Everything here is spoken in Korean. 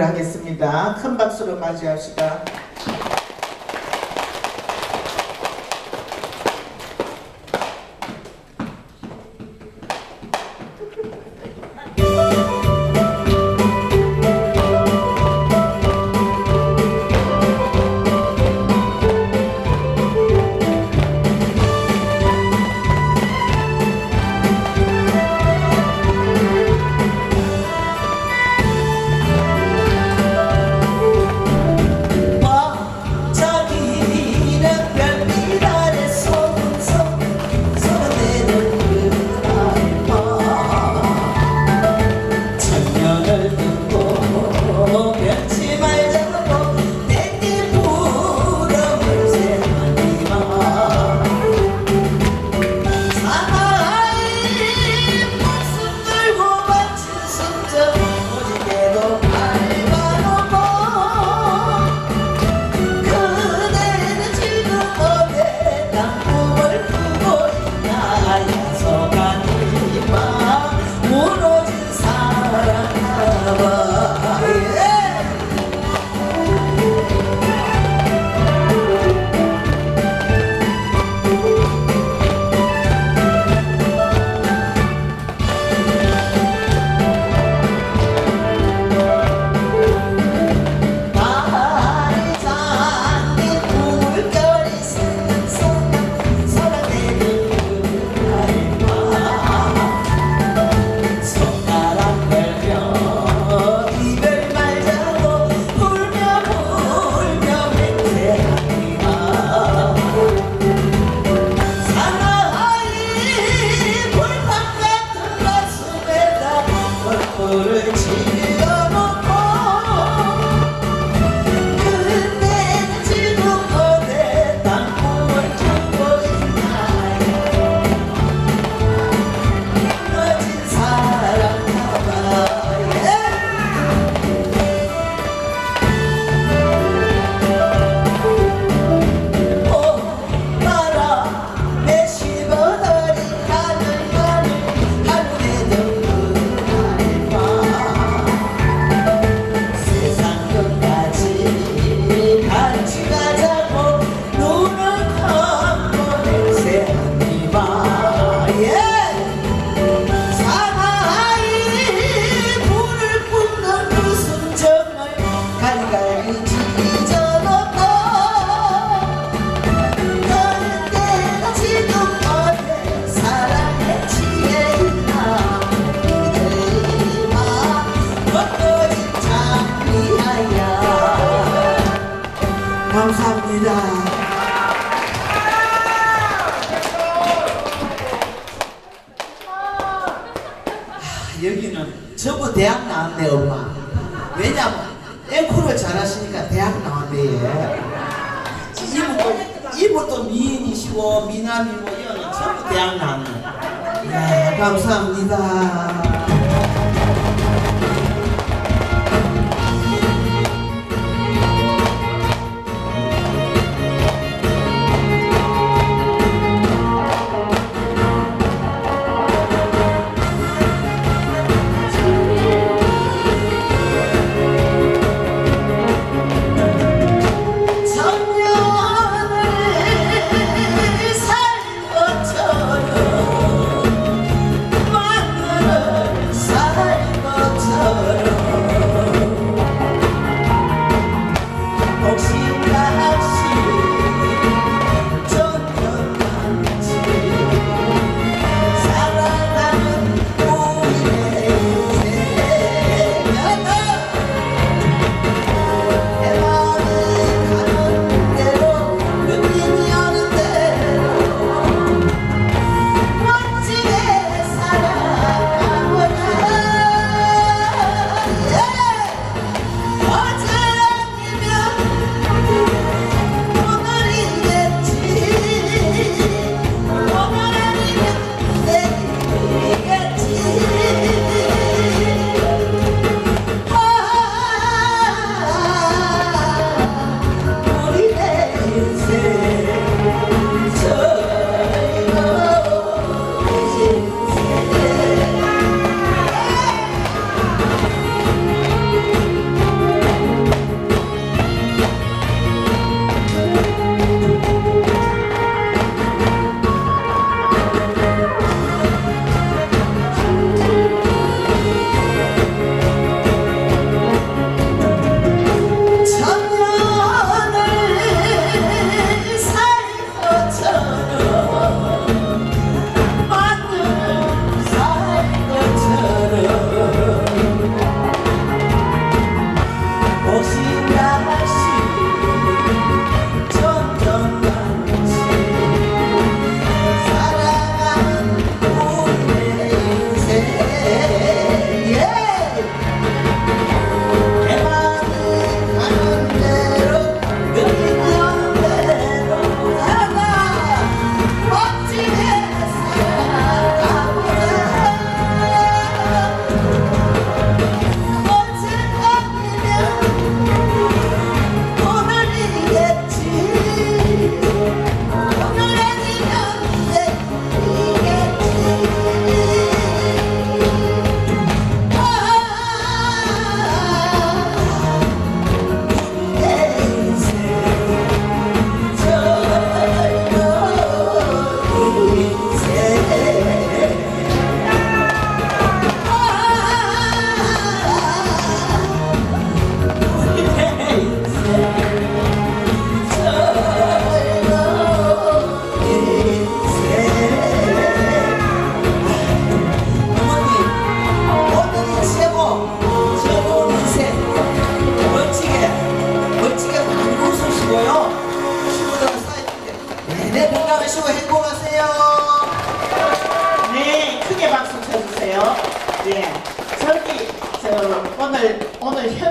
하겠습니다. 큰 박수로 맞이합시다. to 감사합니다. 아, 여기는 전부 대학 나왔네 엄마. 왜냐면 앵콜을 잘하시니까 대학 나왔네 이분도 이분도 미인이시고 미남이고 이거는 전부 대학 나왔네. 야, 감사합니다.